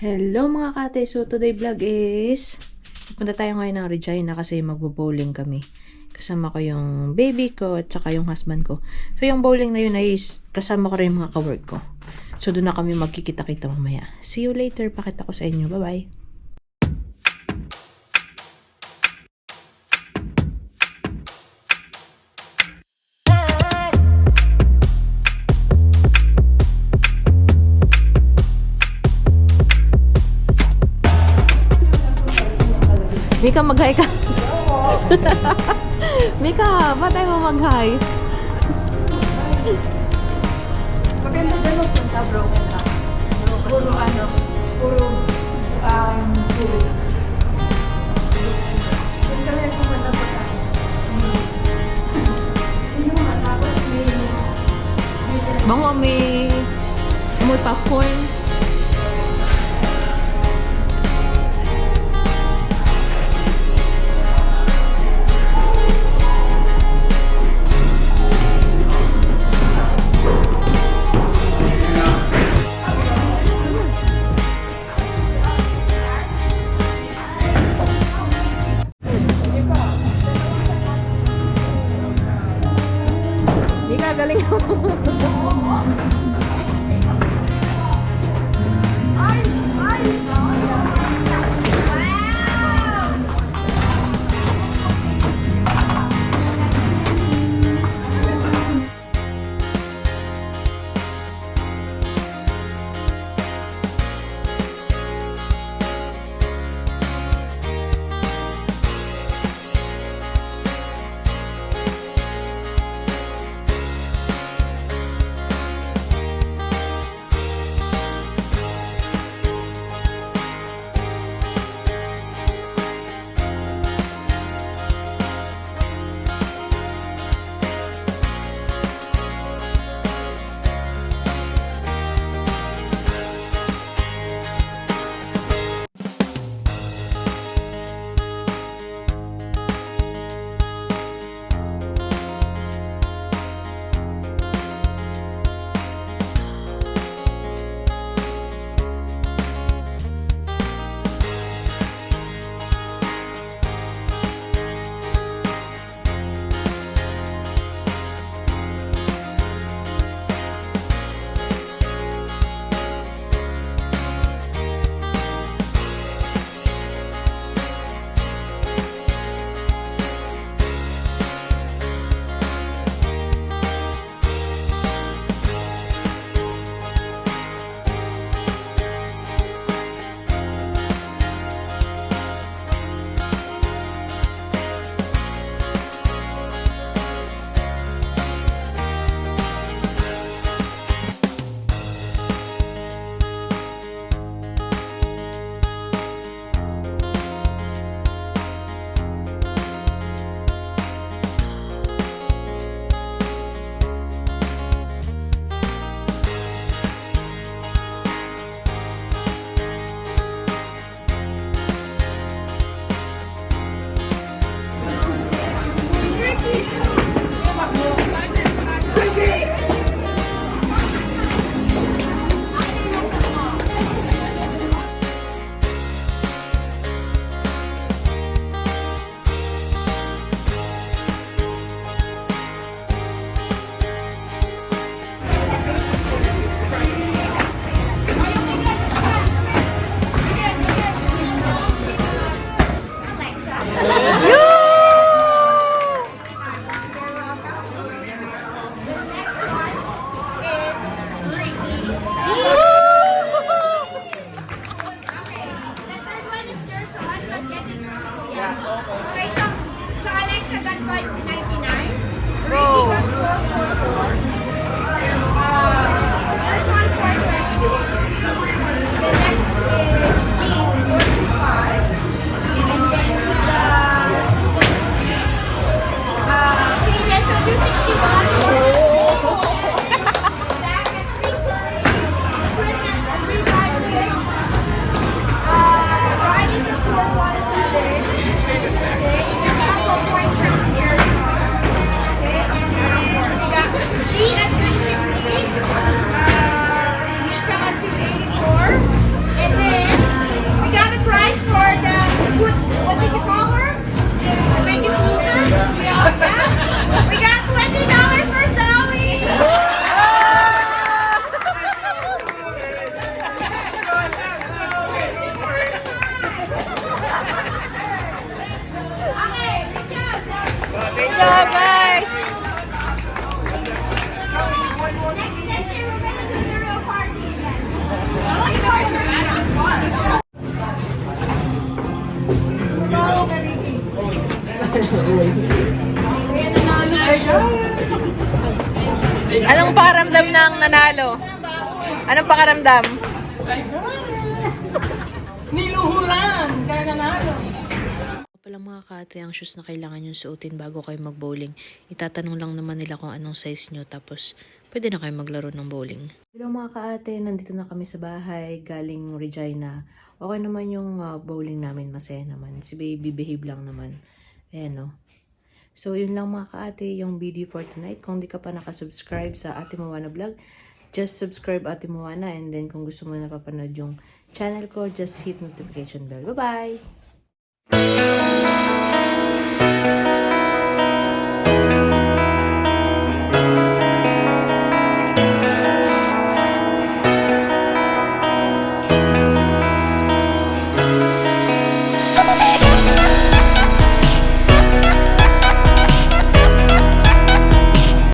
Hello mga kate, so today vlog is punta tayo ngayon ng Regina kasi magbo-bowling kami. Kasama ko yung baby ko at saka yung husband ko. So yung bowling na yun ay kasama ko rin yung mga kawork ko. So doon na kami magkikita-kita mamaya. See you later, pakita ko sa inyo. Bye-bye. Mika, mag-hi ka. Mika, ba't tayo mo mag-hi? Maganda dyan magpunta, broken rock. Puro ano, puro um, puro. Yung kami pumunta pa tayo. Yung mga tapos may may amoy popcorn. Galing mo. Okay, so, so Alexa got 599. Wow. Reggie got 444. Uh, first one 426. The next Anong pakiramdam ng nanalo? Anong pakaramdam? Niluhuran! Kaya nanalo. pala mga kate ang shoes na kailangan yung suotin bago kayo mag-bowling. Itatanong lang naman nila kung anong size nyo tapos pwede na kayo maglaro ng bowling. Hello mga kaate, nandito na kami sa bahay galing Regina. Okay naman yung uh, bowling namin, masaya naman. Si baby behave lang naman. Ayan no. So yun lang mga kaate yung video for tonight. Kung di ka pa nakasubscribe sa Ate Moana Vlog, just subscribe Ate Moana and then kung gusto mo napapanood yung channel ko, just hit notification bell. Bye-bye!